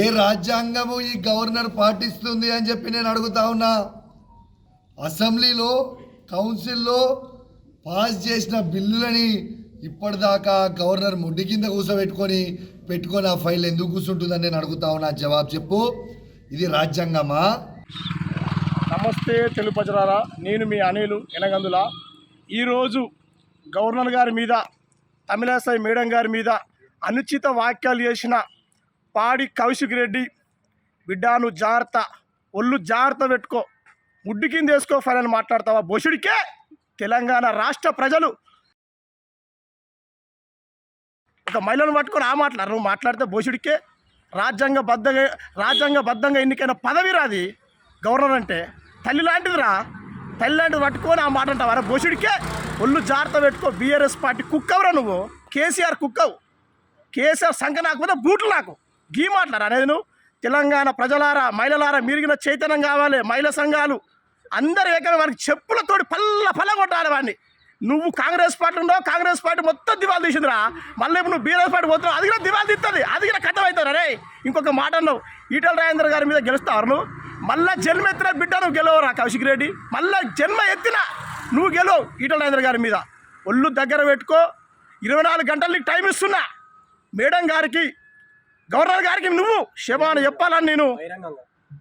ఏ రాజ్యాంగము ఈ గవర్నర్ పాటిస్తుంది అని చెప్పి నేను అడుగుతా ఉన్నా? అసెంబ్లీలో కౌన్సిల్లో పాస్ చేసిన బిల్లులని ఇప్పటిదాకా గవర్నర్ ముడ్డి కింద కూర్చోబెట్టుకొని పెట్టుకొని ఆ ఫైల్ ఎందుకు కూర్చుంటుందని నేను అడుగుతా ఉన్నా? జవాబు చెప్పు. ఇది రాజ్యాంగమా? నమస్తే తెలుగు ప్రజలారా నేను మీ అనిలు ఎనగందుల. ఈరోజు గవర్నర్ గారి మీద తమిళాసాయి మేడం గారి మీద అనుచిత వ్యాఖ్యలు చేసిన పాడి కౌశిక్ రెడ్డి. బిడ్డాను జాగ్రత్త. ఒళ్ళు జాగ్రత్త పెట్టుకో. ముడ్డు కింద వేసుకో ఫైన్ మాట్లాడతావా? బొషుడికే తెలంగాణ రాష్ట్ర ప్రజలు. ఒక మహిళను పట్టుకొని ఆ మాట్లాడరు నువ్వు మాట్లాడితే బోషుడికే రాజ్యాంగబద్ధంగా రాజ్యాంగబద్ధంగా ఎన్నికైన పదవి రాది గవర్నర్ అంటే. తల్లి లాంటిదిరా తల్లి లాంటిది పట్టుకొని ఆ మాట అంటావారా బోషుడికే ఒళ్ళు జాగ్రత్త పెట్టుకో. బీఆర్ఎస్ పార్టీ కుక్కవురా నువ్వు. కేసీఆర్ కుక్కవు. కేసీఆర్ సంఖ నాకపోతే బూట్లు నాకు. గీ మాట్లాడు అనేది నువ్వు తెలంగాణ ప్రజలారా మహిళలారా మీరిగిన చైతన్యం కావాలి మహిళా సంఘాలు. అందరు ఏకమే వారికి చెప్పులతోటి పల్ల పల్ల కొట్టాలి వాడిని. నువ్వు కాంగ్రెస్ పార్టీ ఉండవు కాంగ్రెస్ పార్టీ మొత్తం దివాలు తీసిందిరా. మళ్ళీ ఇప్పుడు నువ్వు బీఆర్ఎస్ పార్టీ పోతున్నావు అది కూడా దివాలు తీస్తుంది అది కూడా కథం అవుతారు ఇంకొక మాట అన్నావు ఈటల రాజేంద్ర గారి మీద గెలుస్తావు నువ్వు? మళ్ళా జన్మ ఎత్తిన బిడ్డ నువ్వు గెలవరా కౌశిక్ రెడ్డి? మళ్ళా జన్మ ఎత్తిన నువ్వు గెలవు ఈటల రాజేంద్ర గారి మీద. ఒళ్ళు దగ్గర పెట్టుకో ఇరవై నాలుగు గంటలకి టైం ఇస్తున్నా. మేడం గారికి గవర్నర్ గారికి నువ్వు క్షమాన చెప్పాలని నేను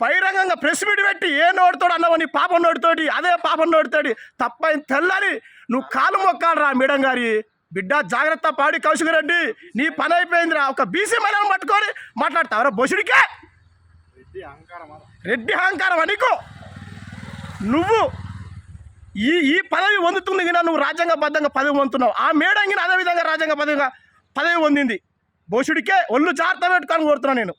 బహిరంగంగా. ప్రెస్ మీట్ పెట్టి ఏ నోటితోడు అన్నావు నీ పాప నోటితోటి అదే పాప నోటితోటి? తప్పని తెల్లని నువ్వు కాలు మొక్కాలరా మేడం గారి. బిడ్డ జాగ్రత్త పాడి కౌశిక్ రెడ్డి నీ పని అయిపోయిందిరా. ఒక బీసీ మహిళను పట్టుకొని మాట్లాడతావరా బొసుడికే? రెడ్డి అహంకారం అనికో. నువ్వు ఈ ఈ పదవి పొందుతుంది గిన నువ్వు రాజ్యాంగబద్ధంగా పదవి పొందుతున్నావు. ఆ మేడం గిన అదే విధంగా రాజ్యాంగ పదవిగా పదవి పొందింది. బోషుడికే ఒళ్ళు జాగ్రత్త పెట్టుకొని కోరుతున్నాను నేను.